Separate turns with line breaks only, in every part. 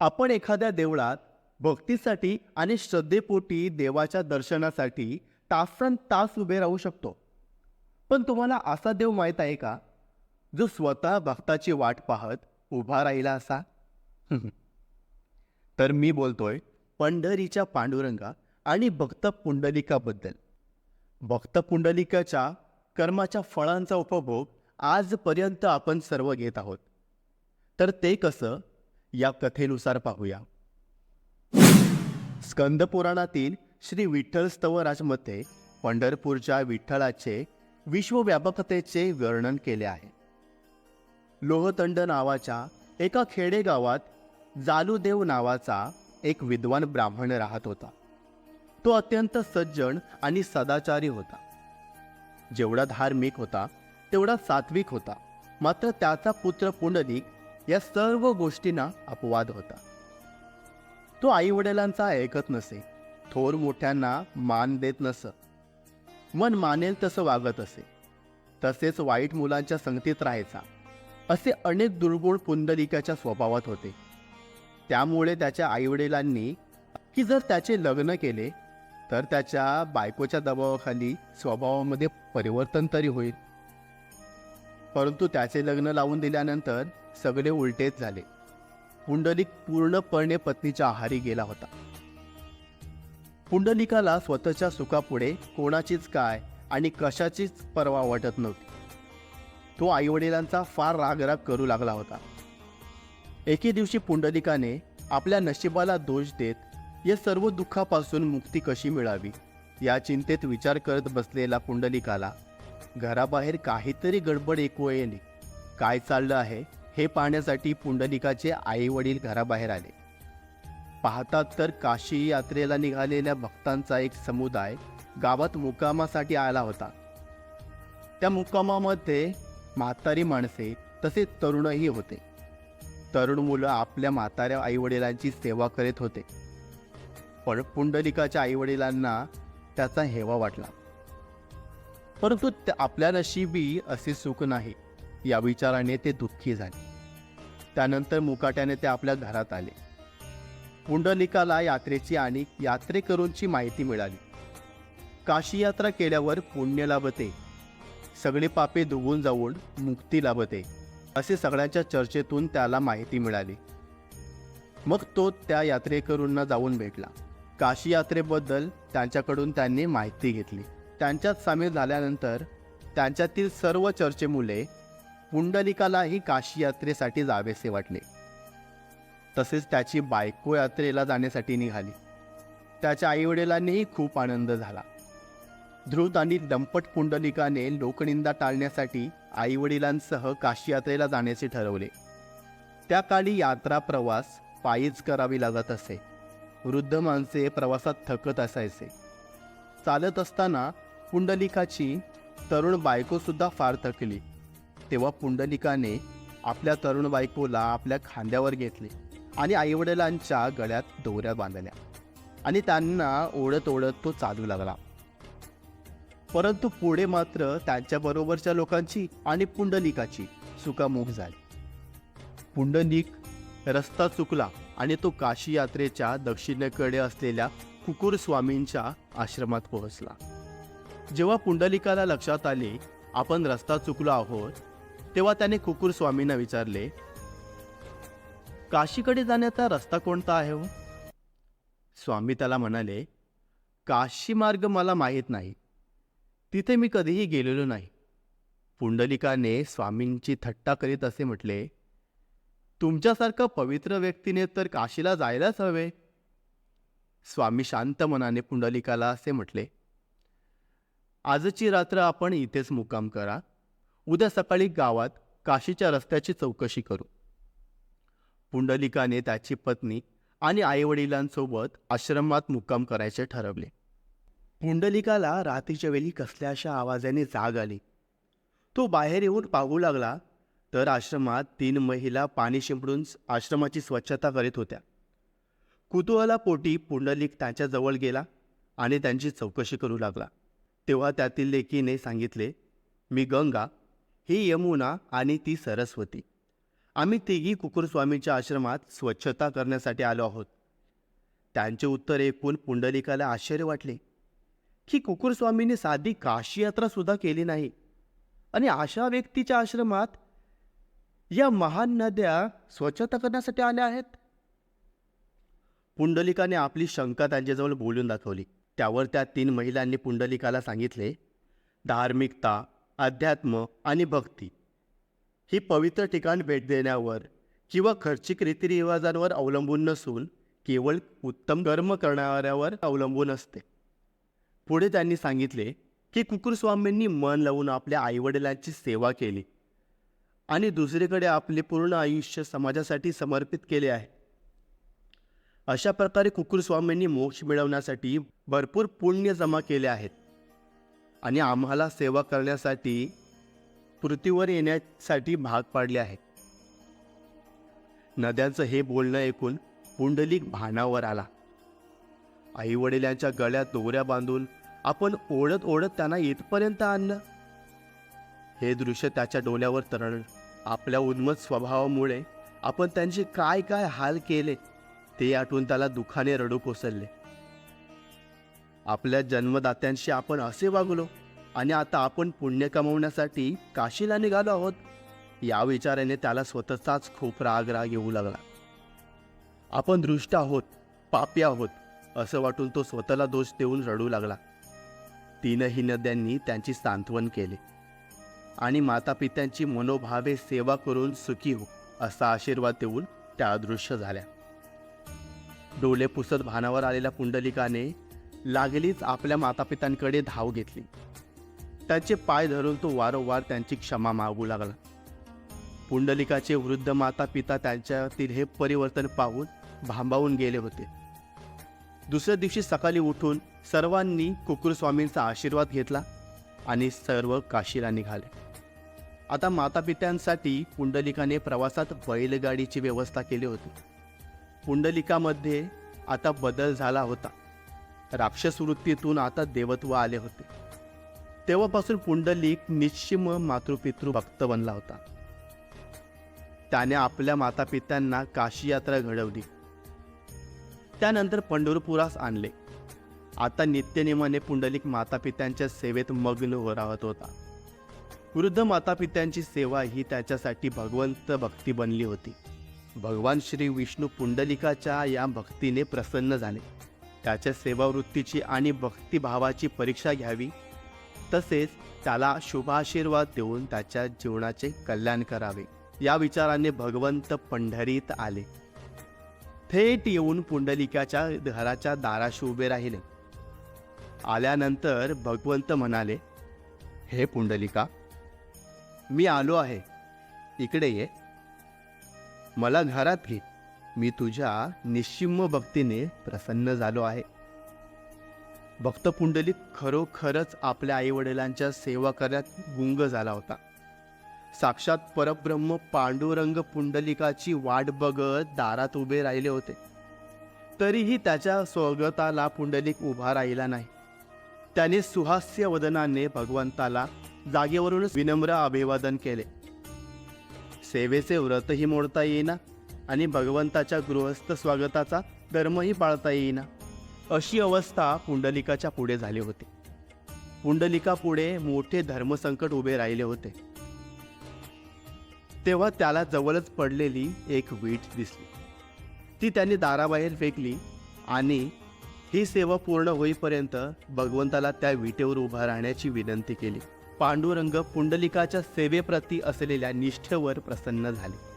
आपण एखाद्या देवळात भक्तीसाठी आणि श्रद्धेपोटी देवाच्या दर्शनासाठी तासन तास उभे राहू शकतो. पण तुम्हाला असा देव माहीत आहे का? जो स्वतः भक्ताची वाट पाहत उभा राहिला असा? तर मी बोलतोय पंढरीच्या पांडुरंगा आणि भक्त पुंडलिकाबद्दल भक्त पुंडलिकाच्या कर्माच्या फळांचा उपभोग आजपर्यंत आपण सर्व घेत आहोत. तर ते कसं? या कथेनुसार पाहूया. स्कंद पुराणातील श्री विठ्ठल स्तवराजमध्ये पंढरपूरच्या विठ्ठलाचे विश्वव्यापकतेचे वर्णन केले आहे. लोहतंड नावाच्या एका खेडेगावात जालूदेव नावाचा एक विद्वान ब्राह्मण राहत होता. तो अत्यंत सज्जन आणि सदाचारी होता. जेवढा धार्मिक होता तेवढा सात्विक होता. मात्र त्याचा पुत्र पुंडलिक या सर्व गोष्टींना अपवाद होता. तो आई वडिलांचा ऐकत नसे थोर मोठ्यांना मान देत नसत मन मानेल तसं वागत असे. तसेच वाईट मुलांच्या संगतीत राहायचा. असे अनेक दुर्गुण पुंडलिकाच्या स्वभावात होते. त्यामुळे त्याच्या आईवडिलांनी की जर त्याचे लग्न केले तर त्याच्या बायकोच्या दबावाखाली स्वभावामध्ये परिवर्तन तरी होईल. परंतु त्याचे लग्न लावून दिल्यानंतर सगळे उलटेच झाले. पुंडलिक पूर्णपणे पत्नीच्या आहारी गेला होता. पुंडलिकाला स्वतःच्या सुखापुढे कोणाचीच काय आणि कशाचीच पर्वा वाटत नव्हती. तो आईवडिलांचा फार रागराग करू लागला होता. एके दिवशी पुंडलिकाने आपल्या नशिबाला दोष देत या सर्व दुःखापासून मुक्ती कशी मिळावी या चिंतेत विचार करत बसलेला पुंडलिकाला घराबाहेर काहीतरी गडबड ऐकू येणे. काय चाललं आहे? हे पाहण्यासाठी पुंडलिकाचे आई वडील घराबाहेर आले. पाहतात तर काशी यात्रेला निघालेल्या भक्तांचा एक समुदाय गावात मुक्कामासाठी आला होता. त्या मुक्कामामध्ये म्हातारी माणसे तसेच तरुणही होते. तरुण मुलं आपल्या म्हाताऱ्या आईवडिलांची सेवा करीत होते. पण पुंडलिकाच्या आईवडिलांना त्याचा हेवा वाटला. परंतु त्या- आपल्या नशिबी असे सुख नाही. या विचाराने ते दुःखी झाले. त्यानंतर मुकाट्याने ते आपल्या घरात आले. पुंडलिकाला यात्रेची आणि यात्रेकरूंची माहिती मिळाली. काशी यात्रा केल्यावर पुण्य लाभते. सगळे पापे धुवून जाऊन मुक्ती लाभते. असे सगळ्यांच्या चर्चेतून त्याला माहिती मिळाली. मग तो त्या यात्रेकरूंना जाऊन भेटला. काशी यात्रेबद्दल त्यांच्याकडून त्यांनी माहिती घेतली. त्यांच्यात सामील झाल्यानंतर त्यांच्यातील सर्व चर्चेमुळे पुंडलिकालाही काशी यात्रेसाठी जावेसे वाटले. तसेच त्याची बायको यात्रेला जाण्यासाठी निघाली. त्याच्या आईवडिलांनीही खूप आनंद झाला. ध्रुत आणि दंपट पुंडलिकाने लोकनिंदा टाळण्यासाठी आईवडिलांसह काशी यात्रेला जाण्याचे ठरवले. त्या काळी यात्रा प्रवास पायीच करावी लागत असे. वृद्ध माणसे प्रवासात थकत असायचे. चालत असताना पुंडलिकाची तरुण बायकोसुद्धा फार थकली. तेव्हा पुंडलिकाने आपल्या तरुण बायकोला आपल्या खांद्यावर घेतले आणि आईवडिलांच्या गळ्यात दोऱ्या बांधल्या आणि त्यांना ओढत ओढत तो चालू लागला. परंतु पुढे मात्र त्यांच्याबरोबरच्या लोकांची आणि पुंडलिकाची सुकामुख झाली. पुंडलिक रस्ता चुकला आणि तो काशी यात्रेच्या दक्षिणेकडे असलेल्या कुकुर स्वामींच्या आश्रमात पोहोचला. जेव्हा पुंडलिकाला लक्षात आले आपण रस्ता चुकलो आहोत तेव्हा त्याने कुकुर स्वामींना विचारले काशीकडे जाण्याचा रस्ता कोणता आहे हो? स्वामी त्याला म्हणाले काशी मार्ग मला माहीत नाही. तिथे मी कधीही गेलेलो नाही. पुंडलिकाने स्वामींची थट्टा करीत असे म्हटले तुमच्यासारखं पवित्र व्यक्तीने तर काशीला जायलाच हवे. स्वामी शांत मनाने पुंडलिकाला असे म्हटले आजची रात्र आपण इथेच मुक्काम करा. उद्या सकाळी गावात काशीच्या रस्त्याची चौकशी करू. पुंडलिकाने त्याची पत्नी आणि आईवडिलांसोबत आश्रमात मुक्काम करायचे ठरवले. पुंडलिकाला रात्रीच्या वेळी कसल्याशा आवाजाने जाग आली. तो बाहेर येऊन पाहू लागला तर आश्रमात तीन महिला पाणी शिंपडून आश्रमाची स्वच्छता करीत होत्या. कुतूहलापोटी पुंडलिक त्यांच्याजवळ गेला आणि त्यांची चौकशी करू लागला. तेव्हा त्यातील लेकीने सांगितले मी गंगा ही यमुना आणि ती सरस्वती. आम्ही तिघी कुकुरस्वामीच्या आश्रमात स्वच्छता करण्यासाठी आलो आहोत. त्यांचे उत्तर ऐकून पुंडलिकाला आश्चर्य वाटले. की कुकुरस्वामीने साधी काशी सुद्धा केली नाही. आणि अशा व्यक्तीच्या आश्रमात या महान नद्या स्वच्छता करण्यासाठी आल्या आहेत? पुंडलिकाने आपली शंका त्यांच्याजवळ बोलून दाखवली. त्यावर त्या तीन महिलांनी पुंडलिकाला सांगितले धार्मिकता अध्यात्म आणि भक्ती. ही पवित्र ठिकाण भेट देण्यावर किंवा खर्चिक रीतिरिवाजांवर अवलंबून नसून केवळ उत्तम कर्म करणाऱ्यावर अवलंबून असते. पुढे त्यांनी सांगितले की कुकुरस्वामींनी मन लावून आपल्या आईवडिलांची सेवा केली आणि दुसरीकडे आपले पूर्ण आयुष्य समाजासाठी समर्पित केले आहे. अशा प्रकारे कुकुरस्वामींनी मोक्ष मिळवण्यासाठी भरपूर पुण्य जमा केले आहेत. आणि आम्हाला सेवा करण्यासाठी पृथ्वीवर येण्यासाठी भाग पाडले आहे नद्यांचं हे बोलणं ऐकून पुंडलिक भानावर आला. आई वडिलांच्या गळ्यात दोऱ्या बांधून आपण ओढत ओढत त्यांना इथपर्यंत आणलं. हे दृश्य त्याच्या डोळ्यावर तरण आपल्या उन्मत स्वभावामुळे आपण त्यांचे काय काय हाल केले ते आठवून त्याला दुखाने रडू कोसळले. आपल्या जन्मदात्यांशी आपण असे वागलो आणि आता आपण पुण्य कमवण्यासाठी काशीला निघालो आहोत. या विचाराने त्याला स्वतःचाच खूप राग राग येऊ लागला. आपण दृष्ट आहोत पापी आहोत असं वाटून तो स्वतःला दोष देऊन रडू लागला. तीनही नद्यांनी त्यांची सांत्वन केले. आणि मातापित्यांची मनोभावे सेवा करून सुखी हो असा आशीर्वाद देऊन त्या अदृश्य झाल्या. डोले पुसत भानावर आलेल्या पुंडलिकाने लागलीच आपल्या मातापित्यांकडे धाव घेतली. त्याचे पाय धरून तो वारंवार त्यांची क्षमा मागू लागला. पुंडलिकाचे वृद्ध माता पिता त्यांच्यातील हे परिवर्तन पाहून भांबावून गेले होते. दुसऱ्या दिवशी सकाळी उठून सर्वांनी कुकुरस्वामींचा आशीर्वाद घेतला आणि सर्व काशीला निघाले. आता मातापित्यांसाठी पुंडलिकाने प्रवासात बैलगाडीची व्यवस्था केली होती. पुंडलिकामध्ये आता बदल झाला होता. राक्षस वृत्तीतून आता देवत्व आले होते. तेव्हापासून पुंडलिक निश्चिम मातृपितृ भक्त बनला होता. त्याने आपल्या मातापित्यांना काशी यात्रा घडवली. त्यानंतर पंढरपुरास आणले. आता नित्यनेमाने पुंडलिक मातापित्यांच्या सेवेत मग्न हो राहत होता. वृद्ध मातापित्यांची सेवा ही त्याच्यासाठी भगवंत भक्ती बनली होती. भगवान श्री विष्णू पुंडलिकाच्या या भक्तीने प्रसन्न झाले. त्याच्या सेवावृत्तीची आणि भक्तिभावाची परीक्षा घ्यावी. तसेच त्याला शुभाशीर्वाद देऊन त्याच्या जीवनाचे कल्याण करावे. या विचाराने भगवंत पंढरीत आले. थेट येऊन पुंडलिकाच्या घराच्या दाराशी उभे राहिले. आल्यानंतर भगवंत म्हणाले हे पुंडलिका मी आलो आहे. इकडे ये. मला घरात घे मी तुझ्या निश्चिम भक्तीने प्रसन्न झालो आहे. भक्त पुंडलिक खरोखरच आपल्या आईवडिलांच्या सेवा करण्यात गुंग झाला होता. साक्षात परब्रह्म पांडुरंग पुंडलिकाची वाट बघत दारात उभे राहिले होते. तरीही त्याच्या स्वागताला पुंडलिक उभा राहिला नाही. त्याने सुहास्य वदनाने भगवंताला जागेवरूनच विनम्र अभिवादन केले. सेवेचे व्रतही मोडता येईना. आणि भगवंताच्या गृहस्थ स्वागताचा धर्मही पाळता येईना. अशी अवस्था पुंडलिकाच्या पुढे झाली होती. पुंडलिका पुढे मोठे धर्मसंकट उभे राहिले होते. तेव्हा त्याला जवळच पडलेली एक वीट दिसली. ती त्यांनी दाराबाहेर फेकली आणि ही सेवा पूर्ण होईपर्यंत भगवंताला त्या विटेवर उभा राहण्याची विनंती केली. पांडुरंग पुंडलिकाच्या सेवेप्रती असलेल्या निष्ठेवर प्रसन्न झाले.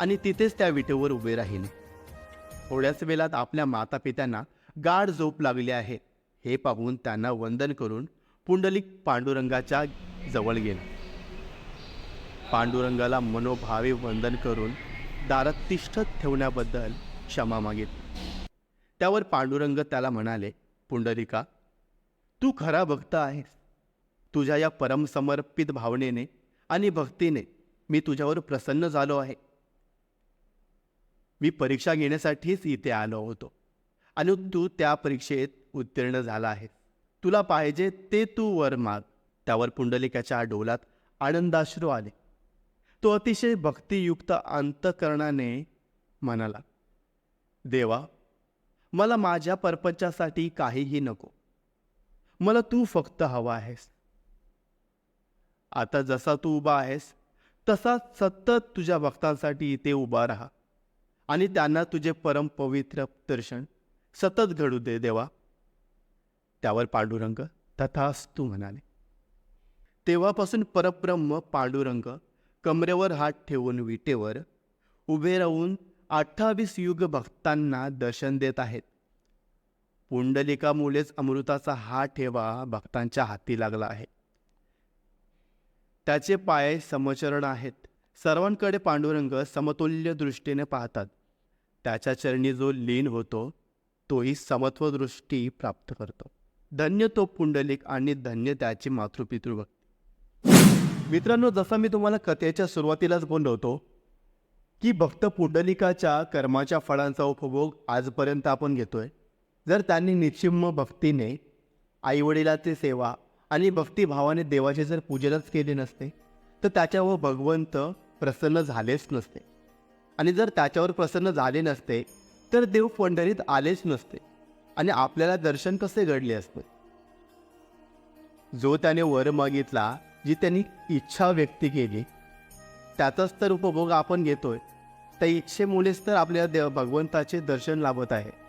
आणि तिथेच त्या विटेवर उभे राहिले. थोड्याच वेळात आपल्या मातापित्यांना गाढ झोप लागली आहे. हे पाहून त्यांना वंदन करून पुंडलिक पांडुरंगाच्या जवळ गेला. पांडुरंगाला मनोभावे वंदन करून दारात तिष्ठत ठेवण्याबद्दल क्षमा मागितली. त्यावर पांडुरंग त्याला म्हणाले पुंडलिका तू खरा भक्त आहेस. तुझ्या या परमसमर्पित भावनेने आणि भक्तीने मी तुझ्यावर प्रसन्न झालो आहे. मी परीक्षा घेण्यासाठीच इथे आलो होतो. आणि तू त्या परीक्षेत उत्तीर्ण झाला आहे. तुला पाहिजे ते तू वर माग. त्यावर पुंडलिकाच्या डोलात आनंदाश्रू आले. तो अतिशय भक्तियुक्त अंतकरणाने म्हणाला देवा मला माझ्या परपंचासाठी काहीही नको. मला तू फक्त हवा आहेस. आता जसा तू उभा आहेस तसा सतत तुझ्या भक्तांसाठी इथे उभा राहा. आणि त्यांना तुझे परम पवित्र दर्शन सतत घडू दे देवा. त्यावर पांडुरंग तथास्तू म्हणाले. तेव्हापासून परब्रह्म पांडुरंग कमरेवर हात ठेवून विटेवर उभे राहून अठ्ठावीस युग भक्तांना दर्शन देत आहेत. पुंडलिकामुळेच अमृताचा हा ठेवा भक्तांच्या हाती लागला आहे. त्याचे पाय समचरण आहेत. सर्वांकडे पांडुरंग समतुल्य दृष्टीने पाहतात. त्याच्या चरणी जो लीन होतो तोही समत्वदृष्टी प्राप्त करतो. धन्य तो पुंडलिक आणि धन्य त्याची मातृपितृभक्ती मित्रांनो जसा मी तुम्हाला कथेच्या सुरुवातीलाच बोलवतो की भक्त पुंडलिकाच्या कर्माच्या फळांचा उपभोग आजपर्यंत आपण घेतोय. जर त्यांनी निश्चिम भक्तीने आईवडिलाची सेवा आणि भक्तिभावाने देवाचे जर पूजनच केले नसते तर त्याच्यावर भगवंत प्रसन्न झालेच नसते. आणि जर त्याच्यावर प्रसन्न झाले नसते तर देव पंढरीत आलेच नसते आणि आपल्याला दर्शन कसे घडले असते? जो त्याने वर मागितला जी त्यांनी इच्छा व्यक्त केली त्याचाच तर उपभोग आपण घेतोय. त्या इच्छेमुळेच तर आपल्या देव भगवंताचे दर्शन लाभत आहे.